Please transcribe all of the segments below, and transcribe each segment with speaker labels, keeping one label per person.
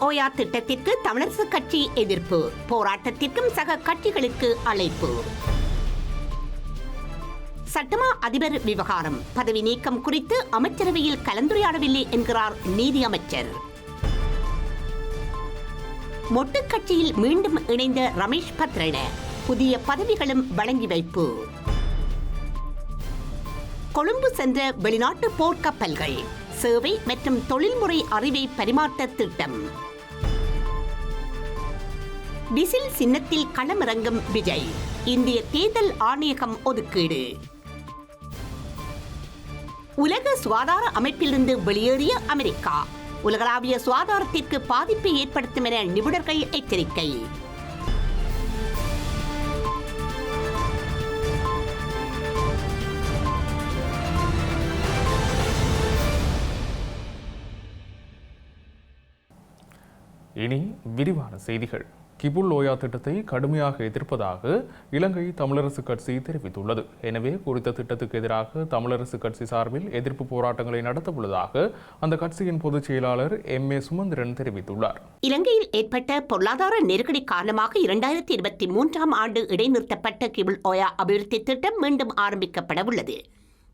Speaker 1: ஓயா திட்டத்திற்கு தமிழரசு கட்சி எதிர்ப்பு போராட்டத்திற்கும் சக கட்சிகளுக்கு அழைப்பு. சட்டமா அதிபர் விவகாரம் பதவி நீக்கம் குறித்து அமைச்சரவையில் கலந்துரையாடவில்லை என்கிறார் நீதி அமைச்சர். மொட்டு கட்சியில் மீண்டும் இணைந்த ரமேஷ் பத்ரன புதிய பதவிகளும் வழங்கி வைப்பு. கொழும்பு சென்ற வெளிநாட்டு போர்க்கப்பல்கள் சேவை மற்றும் தொழில்முறை அறிவை பரிமாற்ற திட்டம். டிசில் சின்னத்தில் களமிறங்கும் விஜய். இந்திய தேர்தல் ஆணையகம் ஒதுக்கீடு. உலக சுகாதார அமைப்பிலிருந்து வெளியேறிய அமெரிக்கா. உலகளாவிய சுகாதாரத்திற்கு பாதிப்பை ஏற்படுத்தும் என நிபுணர்கள் எச்சரிக்கை.
Speaker 2: இனி விரிவான செய்திகள். கிபுல் லோயா திட்டத்தை கடுமையாக எதிர்ப்பதாக இலங்கை தமிழரசு கட்சி தெரிவித்துள்ளது. எனவே குறித்த திட்டத்துக்கு எதிராக தமிழரசு கட்சி சார்பில் எதிர்ப்பு போராட்டங்களை நடத்தவுள்ளதாக அந்த கட்சியின் பொதுச் செயலாளர் எம். ஏ. சுமந்திரன் தெரிவித்துள்ளார்.
Speaker 1: இலங்கையில் ஏற்பட்ட பொருளாதார நெருக்கடி காரணமாக இரண்டாயிரத்தி இருபத்தி மூன்றாம் ஆண்டு இடைநிறுத்தப்பட்ட கிபுல் ஓயா அபிவிருத்தி திட்டம் மீண்டும் ஆரம்பிக்கப்பட உள்ளது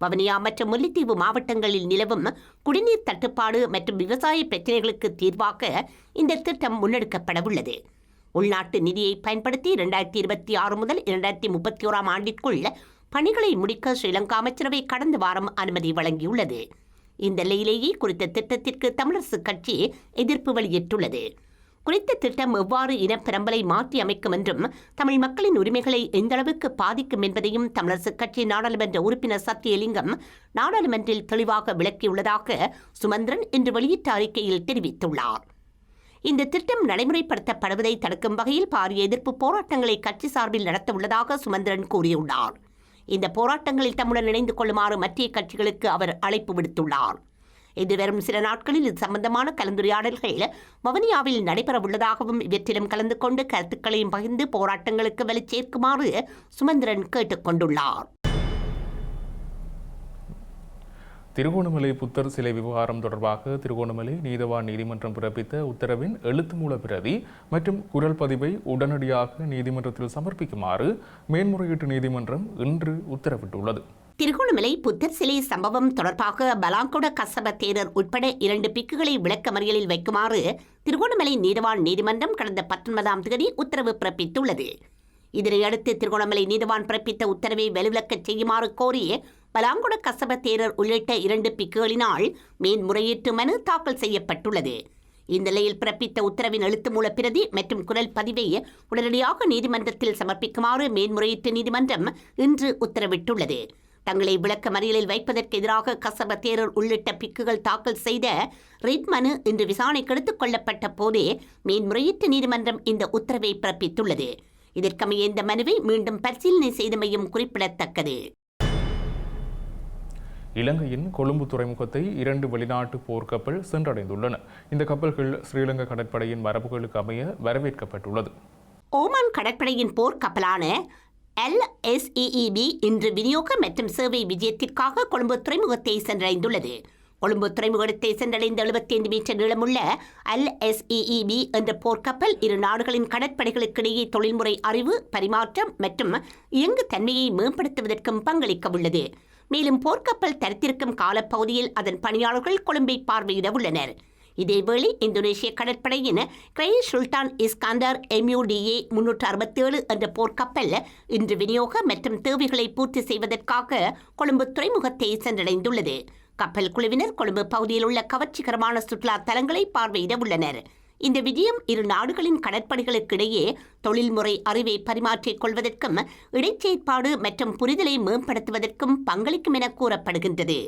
Speaker 1: வவனியா மற்றும் முல்லைத்தீவு மாவட்டங்களில் நிலவும் குடிநீர் தட்டுப்பாடு மற்றும் விவசாய பிரச்சினைகளுக்கு தீர்வாக இந்த திட்டம் முன்னெடுக்கப்பட உள்ளது உள்நாட்டு நிதியை பயன்படுத்தி இரண்டாயிரத்தி இருபத்தி ஆறு முதல் இரண்டாயிரத்தி முப்பத்தி ஓராம் ஆண்டிற்குள் பணிகளை முடிக்க ஸ்ரீலங்கா அமைச்சரவை கடந்த வாரம் அனுமதி வழங்கியுள்ளது. இந்த நிலையிலேயே குறித்த திட்டத்திற்கு தமிழரசு கட்சி எதிர்ப்பு வெளியிட்டுள்ளது. குறித்த திட்டம் எவ்வாறு இனப்பெரம்பலை மாற்றி அமைக்கும் என்றும் தமிழ் மக்களின் உரிமைகளை எந்தளவுக்கு பாதிக்கும் என்பதையும் தமிழரசுக் கட்சி நாடாளுமன்ற உறுப்பினர் சத்தியலிங்கம் நாடாளுமன்றில் தெளிவாக விளக்கியுள்ளதாக சுமந்திரன் இன்று வெளியிட்ட அறிக்கையில் தெரிவித்துள்ளார். இந்த திட்டம் நடைமுறைப்படுத்தப்படுவதை தடுக்கும் வகையில் பாரிய எதிர்ப்பு போராட்டங்களை கட்சி சார்பில் நடத்த உள்ளதாக சுமந்திரன் கூறியுள்ளார். இந்த போராட்டங்களில் தம்முடன் இணைந்து கொள்ளுமாறு மத்திய கட்சிகளுக்கு அவர் அழைப்பு விடுத்துள்ளார். எதிர்வரும் சில நாட்களில் இது சம்பந்தமான கலந்துரையாடல்கள். வவுனியாவில் நடைபெறவுள்ளதாகவும் இவற்றிலும் கலந்து கொண்டு கருத்துக்களையும் பகிர்ந்து போராட்டங்களுக்கு வலு சேர்க்குமாறு சுமந்திரன் கேட்டுக்கொண்டுள்ளார்
Speaker 2: திருகோணமலை புத்தர் சிலை விவகாரம் தொடர்பாக திருகோணமலை நீதவான் நீதிமன்றம் பிறப்பித்த உத்தரவின் எழுத்து மூல பிரதி மற்றும் குரல் பதிவை உடனடியாக நீதிமன்றத்தில் சமர்ப்பிக்குமாறு மேன்முறையீட்டு நீதிமன்றம் இன்று உத்தரவிட்டுள்ளது.
Speaker 1: திருகோணமலை புத்தர் சிலை சம்பவம் தொடர்பாக பலாங்கொட கசப தேரர் உட்பட இரண்டு பிக்குகளை விளக்கமறியலில் வைக்குமாறு திருகோணமலை நீதவான் நீதிமன்றம் கடந்த பத்தொன்பதாம் தேதி உத்தரவு பிறப்பித்துள்ளது. இதனையடுத்து திருகோணமலை நீதவான் பிறப்பித்த உத்தரவை வலுவிழக்கச் செய்யுமாறு கோரி பலாங்குட கசப தேரர் உள்ளிட்ட இரண்டு பிக்குகளினால் மேன்முறையீட்டு மனு தாக்கல் செய்யப்பட்டுள்ளது. இந்நிலையில் பிறப்பித்த உத்தரவின் எழுத்து மூல பிரதி மற்றும் குரல் பதிவை உடனடியாக நீதிமன்றத்தில் சமர்ப்பிக்குமாறு மேன்முறையீட்டு நீதிமன்றம் இன்று உத்தரவிட்டுள்ளது. தங்களை விளக்க மறியலில் வைப்பதற்கு எதிராக கசப தேரர் உள்ளிட்ட பிக்குகள் தாக்கல் செய்த ரிட் மனு இன்று விசாரணைக்கு எடுத்துக் கொள்ளப்பட்ட போதே மேன்முறையீட்டு நீதிமன்றம் இந்த உத்தரவை பிறப்பித்துள்ளது. இதற்கமைய இந்த மனுவை மீண்டும் பரிசீலனை செய்தமையும் குறிப்பிடத்தக்கது.
Speaker 2: இலங்கையின் கொழும்பு துறைமுகத்தை இரண்டு வெளிநாட்டு போர்க்கப்பல் சென்றடைந்துள்ளன. இந்த கப்பல்கள் ஸ்ரீலங்கா கடற்படையின் மரபுகளுக்கு அமைய வரவேற்கப்பட்டுள்ளது.
Speaker 1: ஓமான் கடற்படையின் போர்க்கப்பலான எல்எஸ்இஇபி இன்று விநியோக மற்றும் சேவை விஜயத்திற்காக கொழும்பு துறைமுகத்தை சென்றடைந்துள்ளது. கொழும்பு துறைமுகத்தை சென்றடைந்த எழுபத்தி ஐந்து மீட்டர் நீளமுள்ள எல்எஸ்இஇபி என்ற போர்க்கப்பல் இரு நாடுகளின் கடற்படைகளுக்கிடையே தொழில்முறை அறிவு பரிமாற்றம் மற்றும் இயங்கு தன்மையை மேம்படுத்துவதற்கும் பங்களிக்க உள்ளது மேலும் போர்க்கப்பல் தரித்திருக்கும் காலப்பகுதியில் அதன் பணியாளர்கள் கொழும்பை பார்வையிட உள்ளனர். இதேவேளை இந்தோனேஷிய கடற்படையின் கிரை சுல்தான் இஸ்காண்டர் எம்யூடிஏ முன்னூற்று அறுபத்தேழு என்ற போர்க்கப்பல் இன்று விநியோக மற்றும் தேவைகளை பூர்த்தி செய்வதற்காக கொழும்பு துறைமுகத்தை சென்றடைந்துள்ளது. கப்பல் குழுவினர் கொழும்பு பகுதியில் உள்ள கவர்ச்சிகரமான சுற்றுலா தலங்களை பார்வையிட உள்ளனர். இந்த விஜயம் இரு நாடுகளின் கடற்படைகளுக்கிடையே தொழில்முறை அறிவை பரிமாற்றிக் கொள்வதற்கும் இடைச்செயற்பாடு மற்றும் புரிதலை மேம்படுத்துவதற்கும் பங்களிக்கும் என கூறப்படுகின்றது.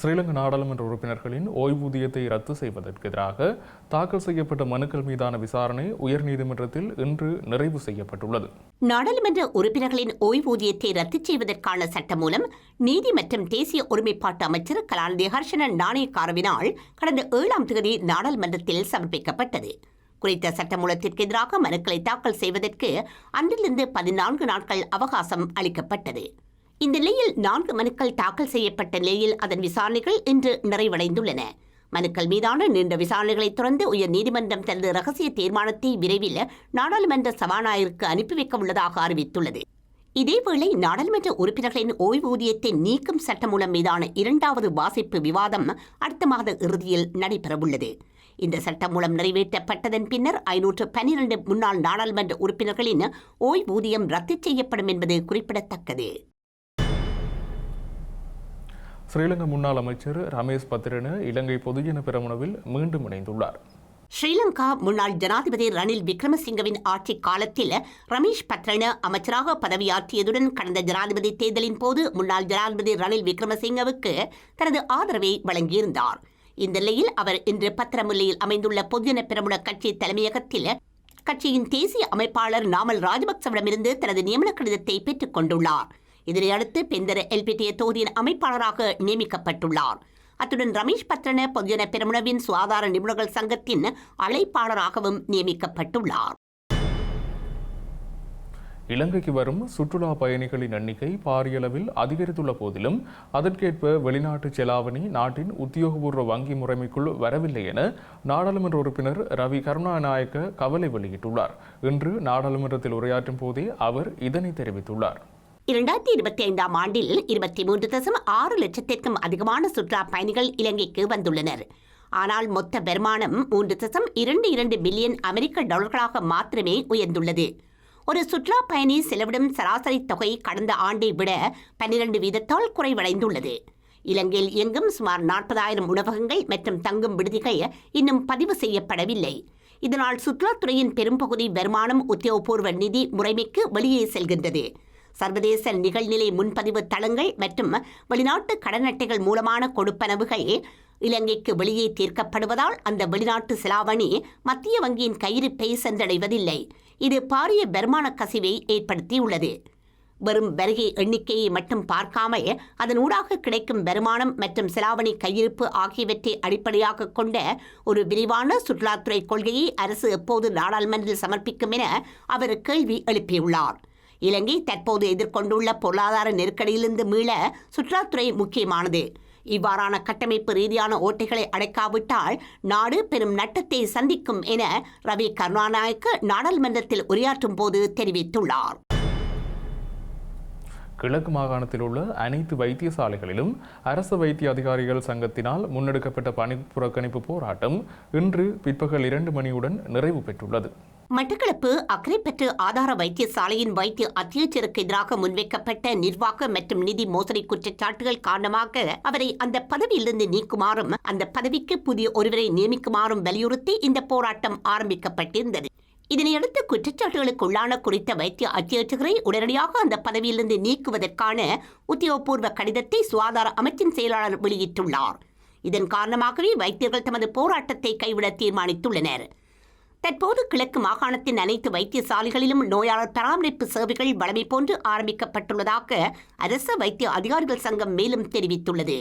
Speaker 2: ஸ்ரீலங்கா நாடாளுமன்ற உறுப்பினர்களின் ஓய்வூதியத்தை ரத்து செய்வதற்கு எதிராக தாக்கல் செய்யப்பட்ட மனுக்கள் மீதான விசாரணை உயர்நீதிமன்றத்தில் இன்று நிறைவு செய்யப்பட்டுள்ளது.
Speaker 1: நாடாளுமன்ற உறுப்பினர்களின் ஓய்வூதியத்தை ரத்து செய்வதற்கான சட்டம் மூலம் நீதி மற்றும் தேசிய ஒருமைப்பாட்டு அமைச்சர் கலாநிதி ஹர்ஷன நாணயக்காரவினால் கடந்த ஏழாம் தேதி நாடாளுமன்றத்தில் சமர்ப்பிக்கப்பட்டது. குறித்த சட்டமூலத்திற்கு எதிராக மனுக்களை தாக்கல் செய்வதற்கு அன்றிலிருந்து பதினான்கு நாட்கள் அவகாசம் அளிக்கப்பட்டது. இந்த நிலையில் நான்கு மனுக்கள் தாக்கல் செய்யப்பட்ட நிலையில் அதன் விசாரணைகள் இன்று நிறைவடைந்துள்ளன. மனுக்கள் மீதான நீண்ட விசாரணைகளை தொடர்ந்து உயர் நீதிமன்றம் தனது ரகசிய தீர்மானத்தை விரைவில் நாடாளுமன்ற சபாநாயகருக்கு அனுப்பி வைக்க உள்ளதாக அறிவித்துள்ளது. இதேவேளை நாடாளுமன்ற உறுப்பினர்களின் ஓய்வூதியத்தை நீக்கும் சட்டமூலம் மீதான இரண்டாவது வாசிப்பு விவாதம் அடுத்த மாத இறுதியில் நடைபெறவுள்ளது. இந்த சட்டம் மூலம் நிறைவேற்றப்பட்டதன் பின்னர் ஐநூற்று பன்னிரண்டு முன்னாள் நாடாளுமன்ற உறுப்பினர்களின் ஓய்வூதியம் ரத்து செய்யப்படும் என்பது குறிப்பிடத்தக்கது.
Speaker 2: ஸ்ரீலங்கா முன்னாள் அமைச்சர் ரமேஷ் பத்திரன இலங்கை பொதுஜன பெரமுனவில் மீண்டும் இணைந்துள்ளார்.
Speaker 1: ஸ்ரீலங்கா முன்னாள் ஜனாதிபதி ரணில் விக்ரமசிங்கவின் ஆட்சி காலத்தில் ரமேஷ் பத்ரன அமைச்சராக பதவியாற்றியதுடன் கடந்த ஜனாதிபதி தேர்தலின் போது முன்னாள் ஜனாதிபதி ரணில் விக்ரமசிங்கவுக்கு தனது ஆதரவை வழங்கியிருந்தார். இந்த நிலையில் அவர் இன்று பத்திரமுல்லையில் அமைந்துள்ள பொதுஜன பெரமுன கட்சி தலைமையகத்தில் கட்சியின் தேசிய அமைப்பாளர் நாமல் ராஜபக்சவிடமிருந்து தனது நியமன கடிதத்தை பெற்றுக் கொண்டுள்ளார். இதனையடுத்து பெந்தர எல்பிடிஏ தொகுதியின் அமைப்பாளராக நியமிக்கப்பட்டுள்ளார். அத்துடன் ரமேஷ் பத்ரன பொதுஜன பெருமுனவின் சுகாதார நிபுணர்கள் சங்கத்தின் அழைப்பாளராகவும் நியமிக்கப்பட்டுள்ளார்.
Speaker 2: இலங்கைக்கு வரும் சுற்றுலா பயணிகளின் எண்ணிக்கை பாரியளவில் அதிகரித்துள்ள போதிலும் அதற்கேற்ப வெளிநாட்டு செலாவணி நாட்டின் உத்தியோகபூர்வ வங்கி முறைமைக்குள் வரவில்லை என நாடாளுமன்ற உறுப்பினர் ரவி கருணாநாயக்க கவலை வெளியிட்டுள்ளார். இன்று நாடாளுமன்றத்தில் உரையாற்றும் போதே அவர் இதனை தெரிவித்துள்ளார்.
Speaker 1: இரண்டாயிரத்தி இருபத்தி ஐந்தாம் ஆண்டில் இருபத்தி மூன்று தசம் ஆறு லட்சத்திற்கும் அதிகமான சுற்றுலா பயணிகள் இலங்கைக்கு வந்துள்ளனர். ஆனால் மொத்த வருமானம் மூன்று தசம் இரண்டு இரண்டு பில்லியன் அமெரிக்க டாலர்களாக மாத்திரமே உயர்ந்துள்ளது. ஒரு சுற்றுலா பயணி செலவிடும் சராசரி தொகை கடந்த ஆண்டை விட பன்னிரண்டு வீதத்தால் குறைவடைந்துள்ளது. இலங்கையில் இயங்கும் சுமார் நாற்பதாயிரம் உணவகங்கள் மற்றும் தங்கும் விடுதிகள் இன்னும் பதிவு செய்யப்படவில்லை. இதனால் சுற்றுலாத்துறையின் பெரும்பகுதி வருமானம் உத்தியோகபூர்வ நிதி முறைமைக்கு வெளியே செல்கின்றது. சர்வதேச நிகழ்நிலை முன்பதிவு தளங்கள் மற்றும் வெளிநாட்டு கடன் அட்டைகள் மூலமான கொடுப்பனவுகள் இலங்கைக்கு வெளியே தீர்க்கப்படுவதால் அந்த வெளிநாட்டு செலாவணி மத்திய வங்கியின் கையிருப்பை சென்றடைவதில்லை. இது பாரிய பெருமான கசிவை ஏற்படுத்தியுள்ளது. வெறும் வருகை எண்ணிக்கையை மட்டும் பார்க்காமல் அதன் ஊடாக கிடைக்கும் வருமானம் மற்றும் செலாவணி கையிருப்பு ஆகியவற்றை அடிப்படையாக கொண்ட ஒரு விரிவான சுற்றுலாத்துறை கொள்கையை அரசு எப்போது நாடாளுமன்றத்தில் சமர்ப்பிக்கும் என அவர் கேள்வி எழுப்பியுள்ளார். இலங்கை தற்போது எதிர்கொண்டுள்ள பொருளாதார நெருக்கடியிலிருந்து மீள சுற்றுலாத்துறை முக்கியமானது. இவ்வாறான கட்டமைப்பு ரீதியான ஓட்டைகளை அடைக்காவிட்டால் நாடு பெரும் நட்டத்தை சந்திக்கும் என ரவி கருணாநாயக்க நாடாளுமன்றத்தில் உரையாற்றும் போது தெரிவித்துள்ளார்.
Speaker 2: கிழக்கு மாகாணத்தில் உள்ள அனைத்து வைத்தியசாலைகளிலும் அரசு வைத்திய அதிகாரிகள் சங்கத்தினால் முன்னெடுக்கப்பட்ட பணி புறக்கணிப்பு போராட்டம் இன்று பிற்பகல் இரண்டு மணியுடன் நிறைவு பெற்றுள்ளது.
Speaker 1: மட்டக்களப்பு அக்கரைப்பற்று ஆதார வைத்தியசாலையின் வைத்திய அத்தியட்சருக்கு எதிராக முன்வைக்கப்பட்ட நிர்வாக மற்றும் நிதி மோசடி குற்றச்சாட்டுகள் காரணமாக அவரை அந்த பதவியிலிருந்து நீக்குமாறும் அந்த பதவிக்கு புதிய ஒருவரை நியமிக்குமாறும் வலியுறுத்தி இந்த போராட்டம் ஆரம்பிக்கப்பட்டிருந்தது. இதனையடுத்து குற்றச்சாட்டுகளுக்கு உள்ளான குறித்த வைத்திய அத்தியட்சகரை உடனடியாக அந்த பதவியிலிருந்து நீக்குவதற்கான உத்தியோகபூர்வ கடிதத்தை சுகாதார அமைச்சின் செயலாளர் வெளியிட்டுள்ளார். இதன் காரணமாகவே வைத்தியர்கள் தமது போராட்டத்தை கைவிட தீர்மானித்துள்ளனர். தற்போது கிழக்கு மாகாணத்தின் அனைத்து வைத்தியசாலைகளிலும் நோயாளர் பராமரிப்பு சேவைகள் வழமை போன்று ஆரம்பிக்கப்பட்டுள்ளதாக அரச வைத்திய அதிகாரிகள் சங்கம் மேலும் தெரிவித்துள்ளது.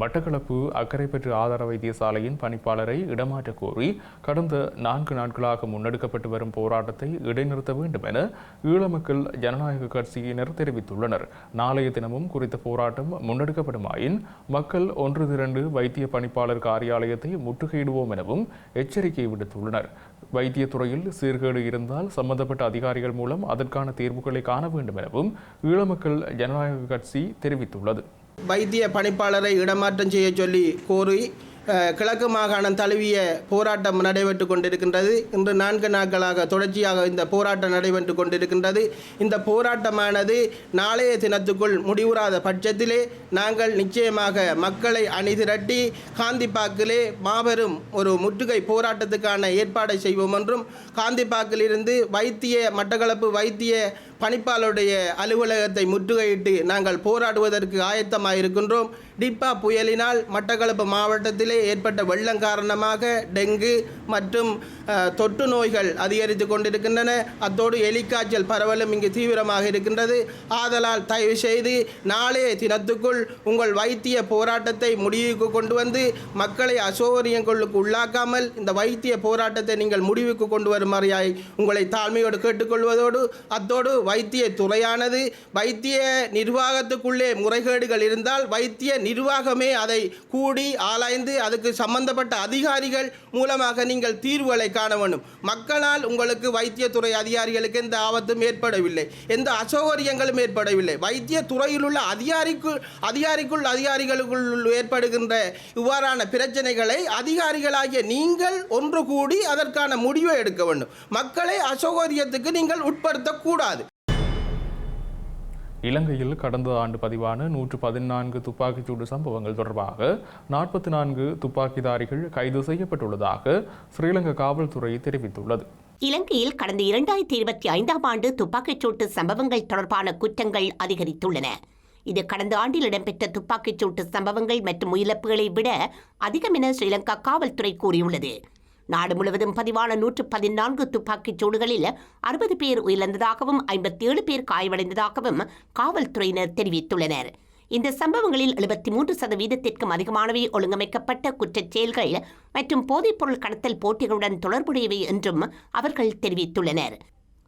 Speaker 2: மட்டக்களப்பு அக்கரைப்பற்று ஆதார வைத்தியசாலையின் பணிப்பாளரை இடமாற்ற கோரி கடந்த நான்கு நாட்களாக முன்னெடுக்கப்பட்டு வரும் போராட்டத்தை இடைநிறுத்த வேண்டும் என ஈழமக்கள் ஜனநாயக கட்சியினர் தெரிவித்துள்ளனர். நாளைய தினமும் குறித்த போராட்டம் முன்னெடுக்கப்படுமாயின் மக்கள் ஒன்று திரண்டு வைத்திய பணிப்பாளர் காரியாலயத்தை முற்றுகையிடுவோம் எனவும் எச்சரிக்கை விடுத்துள்ளனர். வைத்தியத்துறையில் சீர்கேடு இருந்தால் சம்பந்தப்பட்ட அதிகாரிகள் மூலம் அதற்கான தீர்வுகளை காண வேண்டும் எனவும் ஈழமக்கள் ஜனநாயக கட்சி தெரிவித்துள்ளது.
Speaker 3: வைத்திய பணிப்பாளரை இடமாற்றம் செய்ய சொல்லி கோரி கிழக்கு மாகாணம் தழுவிய போராட்டம் நடைபெற்று கொண்டிருக்கின்றது. இன்று நான்கு நாட்களாக தொடர்ச்சியாக இந்த போராட்டம் நடைபெற்று கொண்டிருக்கின்றது. இந்த போராட்டமானது நாளைய தினத்துக்குள் முடிவுறாத பட்சத்திலே நாங்கள் நிச்சயமாக மக்களை அணிதிரட்டி காந்திப்பாக்கிலே மாபெரும் ஒரு முற்றுகை போராட்டத்துக்கான ஏற்பாடை செய்வோம் என்றும் காந்திப்பாக்கிலிருந்து வைத்திய மட்டக்களப்பு வைத்திய பணிப்பாளருடைய அலுவலகத்தை முற்றுகையிட்டு நாங்கள் போராடுவதற்கு ஆயத்தமாக இருக்கின்றோம் டிப்பா புயலினால் மட்டக்களப்பு மாவட்டத்திலே ஏற்பட்ட வெள்ளம் காரணமாக டெங்கு மற்றும் தொற்று நோய்கள் அதிகரித்து கொண்டிருக்கின்றன. அத்தோடு எலிக்காய்ச்சல் பரவலும் இங்கு தீவிரமாக இருக்கின்றது. ஆதலால் தயவு செய்து நாளைய தினத்துக்குள் உங்கள் வைத்திய போராட்டத்தை முடிவுக்கு கொண்டு வந்து மக்களை அசௌகரியங்களுக்கு உள்ளாக்காமல் இந்த வைத்திய போராட்டத்தை நீங்கள் முடிவுக்கு கொண்டு வருமாறியாய் உங்களை தாழ்மையோடு கேட்டுக்கொள்வதோடு அத்தோடு வைத்திய துறையானது வைத்திய நிர்வாகத்துக்குள்ளே முறைகேடுகள் இருந்தால் வைத்திய நிர்வாகமே அதை கூடி ஆராய்ந்து அதுக்கு சம்பந்தப்பட்ட அதிகாரிகள் மூலமாக நீங்கள் தீர்வுகளை காண வேண்டும். மக்களால் உங்களுக்கு வைத்தியத்துறை அதிகாரிகளுக்கு எந்த ஆபத்தும் ஏற்படவில்லை. எந்த அசௌகரியங்களும் ஏற்படவில்லை. வைத்திய துறையில் உள்ள அதிகாரிக்குள் அதிகாரிக்குள் அதிகாரிகளுக்குள் ஏற்படுகின்ற இவ்வாறான பிரச்சனைகளை அதிகாரிகளாகிய நீங்கள் ஒன்று கூடி அதற்கான முடிவை எடுக்க வேண்டும். மக்களை அசௌகரியத்துக்கு நீங்கள் உட்படுத்தக்கூடாது.
Speaker 2: இலங்கையில் கடந்த ஆண்டு பதிவான நூற்று பதினான்கு துப்பாக்கிச்சூடு சம்பவங்கள் தொடர்பாக நாற்பத்தி நான்கு துப்பாக்கிதாரிகள் கைது செய்யப்பட்டுள்ளதாக ஸ்ரீலங்கா காவல்துறை தெரிவித்துள்ளது.
Speaker 1: இலங்கையில் கடந்த இரண்டாயிரத்தி இருபத்தி ஐந்தாம் ஆண்டு துப்பாக்கிச்சூட்டு சம்பவங்கள் தொடர்பான குற்றங்கள் அதிகரித்துள்ளன. இது கடந்த ஆண்டில் இடம்பெற்ற துப்பாக்கிச்சூட்டு சம்பவங்கள் மற்றும் உயிரிழப்புகளை விட அதிகம் என ஸ்ரீலங்கா காவல்துறை கூறியுள்ளது. நாடு முழுவதும் பதிவான நூற்று பதினான்கு துப்பாக்கிச் சூடுகளில் அறுபது பேர் உயிரிழந்ததாகவும் ஐம்பத்தி ஏழு பேர் காயமடைந்ததாகவும் காவல்துறையினர் தெரிவித்துள்ளனர். இந்த சம்பவங்களில் எழுபத்தி மூன்று சதவீதத்திற்கும் அதிகமானவை ஒழுங்கமைக்கப்பட்ட குற்றச் செயல்கள் மற்றும் போதைப்பொருள் கடத்தல் போட்டிகளுடன் தொடர்புடையவை என்றும் அவர்கள் தெரிவித்துள்ளனர்.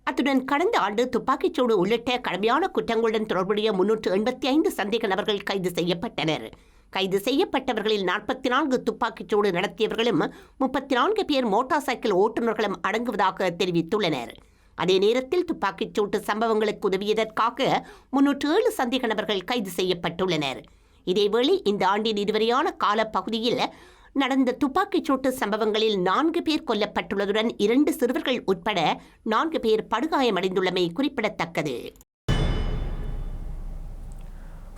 Speaker 1: அத்துடன் கடந்த ஆண்டு துப்பாக்கிச்சூடு உள்ளிட்ட கடுமையான குற்றங்களுடன் தொடர்புடைய முன்னூற்று எண்பத்தி ஐந்து சந்தேக நபர்கள் கைது செய்யப்பட்டனர். கைது செய்யப்பட்டவர்களில் நாற்பத்தி நான்கு துப்பாக்கிச்சூடு நடத்தியவர்களும் முப்பத்தி நான்கு பேர் மோட்டார் சைக்கிள் ஓட்டுநர்களும் அடங்குவதாக தெரிவித்துள்ளனர். அதே நேரத்தில் துப்பாக்கிச் சூட்டு சம்பவங்களுக்கு உதவியதற்காக முன்னூற்று ஏழு சந்தேக நபர்கள் கைது செய்யப்பட்டுள்ளனர். இதேவேளை இந்த ஆண்டின் இதுவரையான காலப்பகுதியில் நடந்த துப்பாக்கிச் சூட்டு சம்பவங்களில் நான்கு பேர் கொல்லப்பட்டுள்ளதுடன் இரண்டு சிறுவர்கள் உட்பட நான்கு பேர் படுகாயமடைந்துள்ளமை குறிப்பிடத்தக்கது.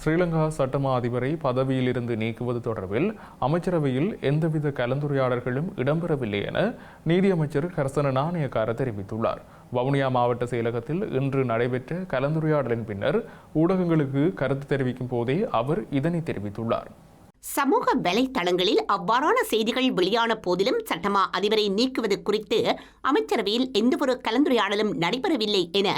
Speaker 2: ஸ்ரீலங்கா சட்டமா அதிபரை பதவியிலிருந்து நீக்குவது தொடர்பில் அமைச்சரவையில் எந்தவித கலந்துரையாடல்களும் இடம்பெறவில்லை என நீதியமைச்சர் கரசன நாணயக்கார தெரிவித்துள்ளார். வவுனியா மாவட்ட செயலகத்தில் இன்று நடைபெற்ற கலந்துரையாடலின் பின்னர் ஊடகங்களுக்கு கருத்து தெரிவிக்கும் போதே அவர் இதனை தெரிவித்துள்ளார்.
Speaker 1: சமூக வலைத்தளங்களில் அவ்வாறான செய்திகள் வெளியான போதிலும் சட்டமா அதிபரை நீக்குவது குறித்து அமைச்சரவையில் எந்தவொரு கலந்துரையாடலும் நடைபெறவில்லை என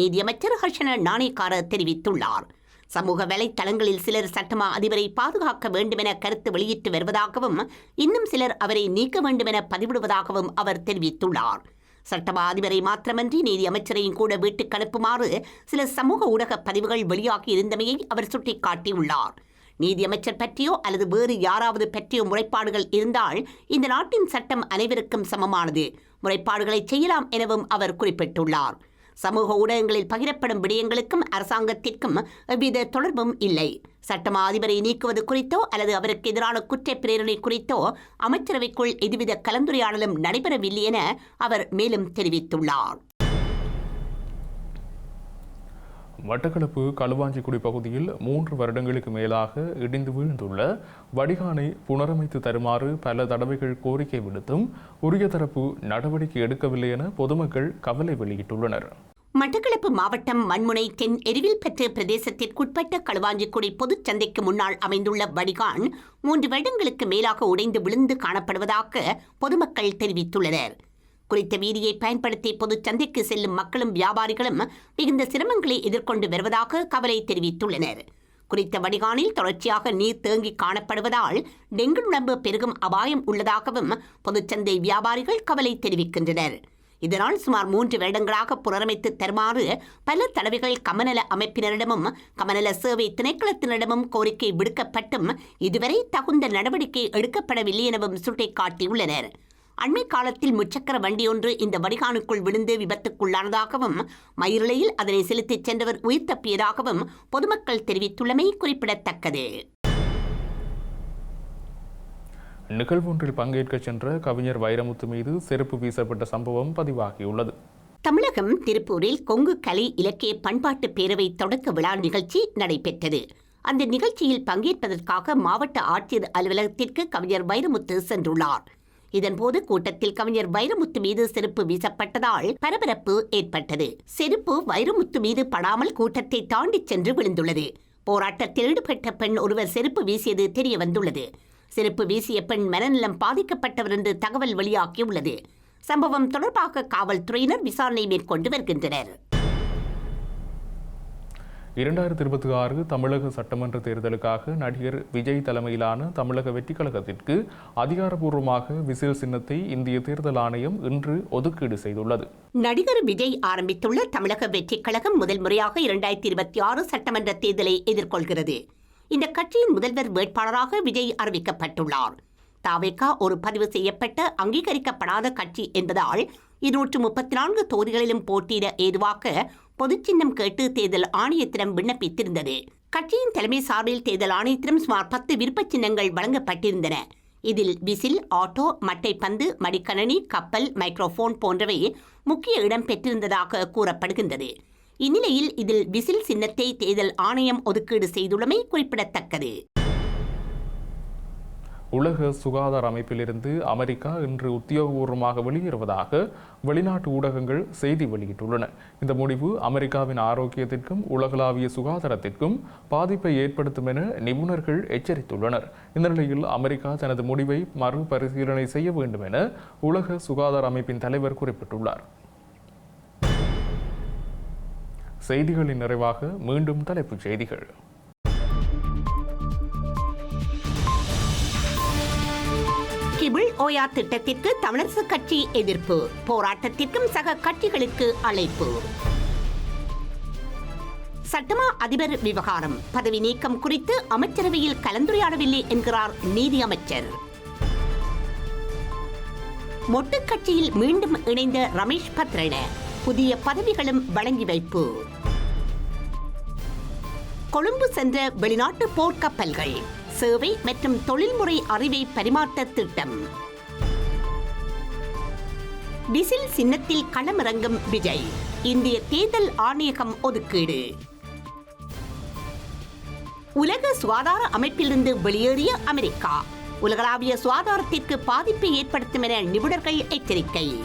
Speaker 1: நீதியமைச்சர் ஹர்ஷன நாணயக்கார தெரிவித்துள்ளார். சமூக வலைத்தளங்களில் சிலர் சட்டமா அதிபரை பாதுகாக்க வேண்டுமென கருத்து வெளியிட்டு வருவதாகவும் இன்னும் சிலர் அவரை நீக்க வேண்டுமென பதிவிடுவதாகவும் அவர் தெரிவித்துள்ளார். சட்டமா அதிபரை மாத்திரமன்றி நீதி அமைச்சரையும் கூட வீட்டுக்கு அனுப்புமாறு சில சமூக ஊடக பதிவுகள் வெளியாகி இருந்தமையை அவர் சுட்டிக்காட்டியுள்ளார். நீதியமைச்சர் பற்றியோ அல்லது வேறு யாராவது பற்றியோ முறைப்பாடுகள் இருந்தால் இந்த நாட்டின் சட்டம் அனைவருக்கும் சமமானது. முறைப்பாடுகளை செய்யலாம் எனவும் அவர் குறிப்பிட்டுள்ளார். சமூக ஊடகங்களில் பகிரப்படும் விடயங்களுக்கும் அரசாங்கத்திற்கும் எவ்வித தொடர்பும் இல்லை. சட்டமா அதிபரை நீக்குவது குறித்தோ அல்லது அவருக்கு எதிரான குற்ற பிரேரணை குறித்தோ அமைச்சரவைக்குள் எதுவித கலந்துரையாடலும் நடைபெறவில்லை என அவர் மேலும் தெரிவித்துள்ளார்.
Speaker 2: மட்டக்களப்பு களுவாஞ்சிக்குடி பகுதியில் மூன்று வருடங்களுக்கு மேலாக இடிந்து வீழ்ந்துள்ள வடிகானை புனரமைத்து தருமாறு பல தடவைகள் கோரிக்கை விடுத்தும் உரிய தரப்பு நடவடிக்கை எடுக்கவில்லை என பொதுமக்கள் கவலை வெளியிட்டுள்ளனர்.
Speaker 1: மட்டக்களப்பு மாவட்டம் மண்முனை தென் எரிவில் பெற்ற பிரதேசத்திற்குட்பட்ட களுவாஞ்சிக்குடி பொதுச் சந்தைக்கு முன்னால் அமைந்துள்ள வடிகான் மூன்று வருடங்களுக்கு மேலாக உடைந்து விழுந்து காணப்படுவதாக பொதுமக்கள் தெரிவித்துள்ளனர். குறித்த வீதியை பயன்படுத்தி பொதுச்சந்தைக்கு செல்லும் மக்களும் வியாபாரிகளும் மிகுந்த சிரமங்களை எதிர்கொண்டு வருவதாக கவலை தெரிவித்துள்ளனர். குறித்த வடிகானில் தொடர்ச்சியாக நீர் தேங்கி காணப்படுவதால் டெங்கு நுழம்பு பெருகும் அபாயம் உள்ளதாகவும் பொதுச்சந்தை வியாபாரிகள் கவலை தெரிவிக்கின்றனர். இதனால் சுமார் மூன்று வருடங்களாக புனரமைத்து தருமாறு பல தடவைகள் கமநல அமைப்பினரிடமும் கமநல சேவை திணைக்களத்தினரிடமும் கோரிக்கை விடுக்கப்பட்டும் இதுவரை தகுந்த நடவடிக்கை எடுக்கப்படவில்லை எனவும் சுட்டிக்காட்டியுள்ளனர். அண்மை காலத்தில் முச்சக்கர வண்டியொன்று இந்த வடிகானுக்குள் விழுந்து விபத்துக்குள்ளானதாகவும் மயிரிழையில் அதனை செலுத்திச் சென்றவர் உயிர் தப்பியதாகவும் பொதுமக்கள் தெரிவித்துள்ளமை குறிப்பிடத்தக்கது.
Speaker 2: நிகழ்வொன்றில் பங்கேற்க சென்ற கவிஞர் வைரமுத்து மீது செருப்பு வீசப்பட்ட சம்பவம் பதிவாகியுள்ளது.
Speaker 1: தமிழகம் திருப்பூரில் கொங்கு கலை இலக்கிய பண்பாட்டு பேரவை தொடக்க விழா நிகழ்ச்சி நடைபெற்றது. அந்த நிகழ்ச்சியில் பங்கேற்பதற்காக மாவட்ட ஆட்சியர் அலுவலகத்திற்கு கவிஞர் வைரமுத்து சென்றுள்ளார். இதன்போது கூட்டத்தில் கவிஞர் வைரமுத்து மீது செருப்பு வீசப்பட்டதால் பரபரப்பு ஏற்பட்டது. செருப்பு வைரமுத்து மீது படாமல் கூட்டத்தை தாண்டிச் சென்று விழுந்துள்ளது. போராட்டத்தில் ஈடுபட்ட பெண் ஒருவர் செருப்பு வீசியது தெரிய வந்துள்ளது. செருப்பு வீசிய பெண் மனநலம் பாதிக்கப்பட்டவர் என்று தகவல் வெளியாகியுள்ளது. சம்பவம் தொடர்பாக காவல்துறையினர் விசாரணை மேற்கொண்டு வருகின்றனர்.
Speaker 2: இரண்டாயிரத்தி இருபத்தி ஆறு தமிழக சட்டமன்ற தேர்தலுக்காக நடிகர் விஜய் தலைமையிலான தமிழக வெற்றி கழகத்திற்கு அதிகாரப்பூர்வமாக விசில் சின்னத்தை இந்திய தேர்தல் ஆணையம் இன்று ஒதுக்கீடு செய்துள்ளது.
Speaker 1: நடிகர் விஜய் ஆரம்பித்துள்ள தமிழக வெற்றி கழகம் முதல் முறையாக இரண்டாயிரத்தி இருபத்தி ஆறு சட்டமன்ற தேர்தலை எதிர்கொள்கிறது. இந்த கட்சியின் முதல்வர் வேட்பாளராக விஜய் அறிவிக்கப்பட்டுள்ளார். தாவேகா ஒரு பதிவு செய்யப்பட்ட அங்கீகரிக்கப்படாத கட்சி என்பதால் இருநூற்று முப்பத்தி நான்கு தொகுதிகளிலும் போட்டியிட ஏதுவாக பொதுச்சின்னம் கேட்டு தேர்தல் ஆணையத்திடம் விண்ணப்பித்திருந்தது. கட்சியின் தலைமை சார்பில் தேர்தல் ஆணையத்திடம் சுமார் பத்து விருப்பச் சின்னங்கள் வழங்கப்பட்டிருந்தன. இதில் விசில் ஆட்டோ மட்டைப்பந்து மடிக்கணனி கப்பல் மைக்ரோஃபோன் போன்றவை முக்கிய இடம் பெற்றிருந்ததாக கூறப்படுகின்றது. இந்நிலையில் இதில் விசில் சின்னத்தை தேர்தல் ஆணையம் ஒதுக்கீடு செய்துள்ளமை குறிப்பிடத்தக்கது.
Speaker 2: உலக சுகாதார அமைப்பிலிருந்து அமெரிக்கா இன்று உத்தியோகபூர்வமாக வெளியேறுவதாக வெளிநாட்டு ஊடகங்கள் செய்தி வெளியிட்டுள்ளன. இந்த முடிவு அமெரிக்காவின் ஆரோக்கியத்திற்கும் உலகளாவிய சுகாதாரத்திற்கும் பாதிப்பை ஏற்படுத்தும் என நிபுணர்கள் எச்சரித்துள்ளனர். இந்த நிலையில் அமெரிக்கா தனது முடிவை மறுபரிசீலனை செய்ய வேண்டும் என உலக சுகாதார அமைப்பின் தலைவர் குறிப்பிட்டுள்ளார். செய்திகளின் நிறைவாக மீண்டும் தலைப்புச் செய்திகள்.
Speaker 1: ஓயா திட்டத்திற்கு தமிழரசு கட்சி எதிர்ப்பு போராட்டத்திற்கும் சக கட்சிகளுக்கு அழைப்பு. சட்டமா அதிபர் விவகாரம் பதவி நீக்கம் குறித்து அமைச்சரவையில் கலந்துரையாடவில்லை என்கிறார் நீதி அமைச்சர். மொட்டு கட்சியில் மீண்டும் இணைந்த ரமேஷ் பத்ரன புதிய பதவிகளும் வழங்கி வைப்பு. கொழும்பு சென்ற வெளிநாட்டு போர்க்கப்பல்கள் சேவை மற்றும் தொழில்முறை அறிவை பரிமாற்ற திட்டம். விசில் சின்னத்தில் களமிறங்கும் விஜய். இந்திய தேர்தல் ஆணையகம் ஒதுக்கீடு. உலக சுகாதார அமைப்பிலிருந்து வெளியேறிய அமெரிக்கா. உலகளாவிய சுகாதாரத்திற்கு பாதிப்பை ஏற்படுத்தும் என நிபுணர்கள் எச்சரிக்கை.